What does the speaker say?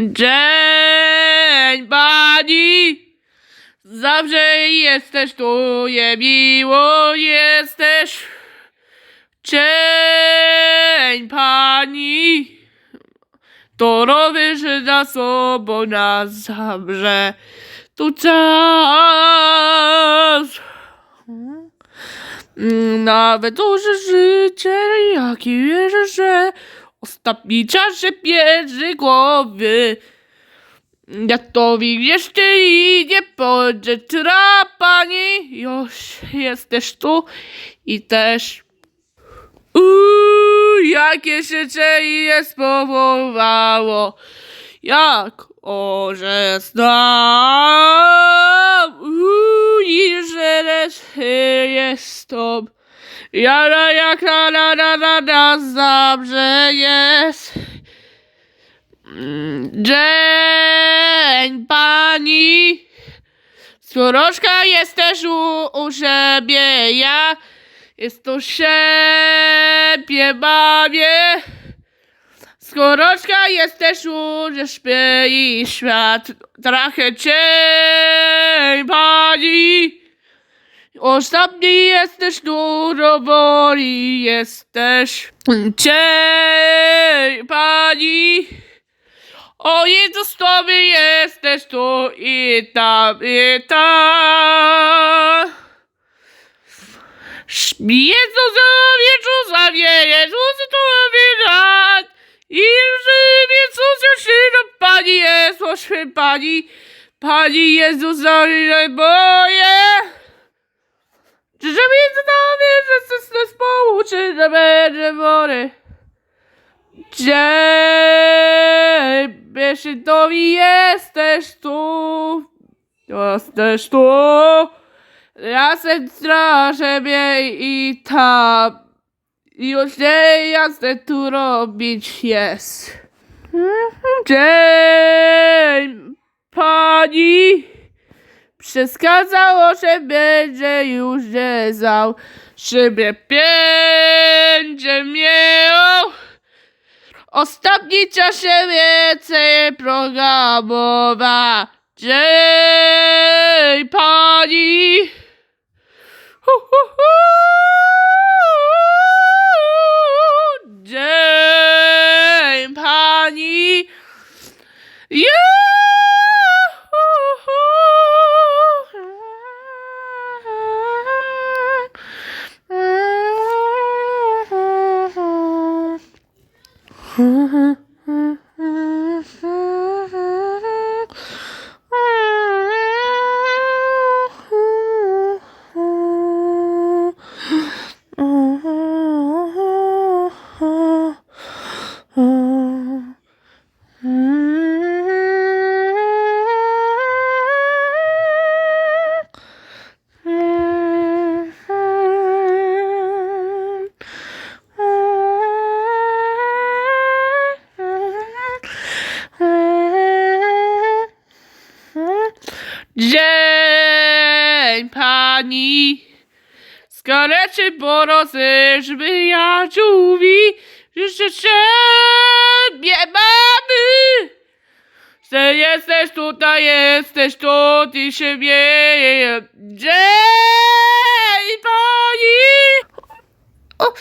Dzień pani, zawsze jesteś tu, je miło jesteś. Dzień pani, to robisz za sobą na zawsze. Tu czas. Mm, Nawet duże życie, jaki wierzę, że ostatni czas się bierze głowy. Jak to widzisz, ty i nie powiedzieć pani, już jesteś tu i też. Uuu, jakie się dzieje spowodowało, jak orze znam. Uuu, i że jest to. Jara jak na na na na na zawsze jest. Mm, Dzień pani. Skoroczka jesteś u, u siebie, ja jest tu siebie bawię. Skoroczka jesteś u, że śpię i świat trochę cień. Ostatni jesteś dużo woli jesteś cień pani. O Jezus, Tobie jesteś tu i tam, i tam. Jezus, Jezus, Jezus, Tobie rad. I żywy Jezus, do Pani poszły Pani. Pani Jezus, moje. Czy żeby Tobie, że nas pomóc, czy że będzie mory. Ciebie to jesteś tu, jesteś tu, razem dla siebie i tam, i już nie jasne tu robić jest. Dzień pani przeszkadzało, że będzie już znał, żeby będzie miał. Ostatni czas więcej programowa. Dzień pani. Hu, hu, hu. Dzień pani. Skareczy porozy, żeby ja czuwi Życzę ciebie mamy. Że jesteś tutaj, jesteś tu i się wieje Dzień pani. O.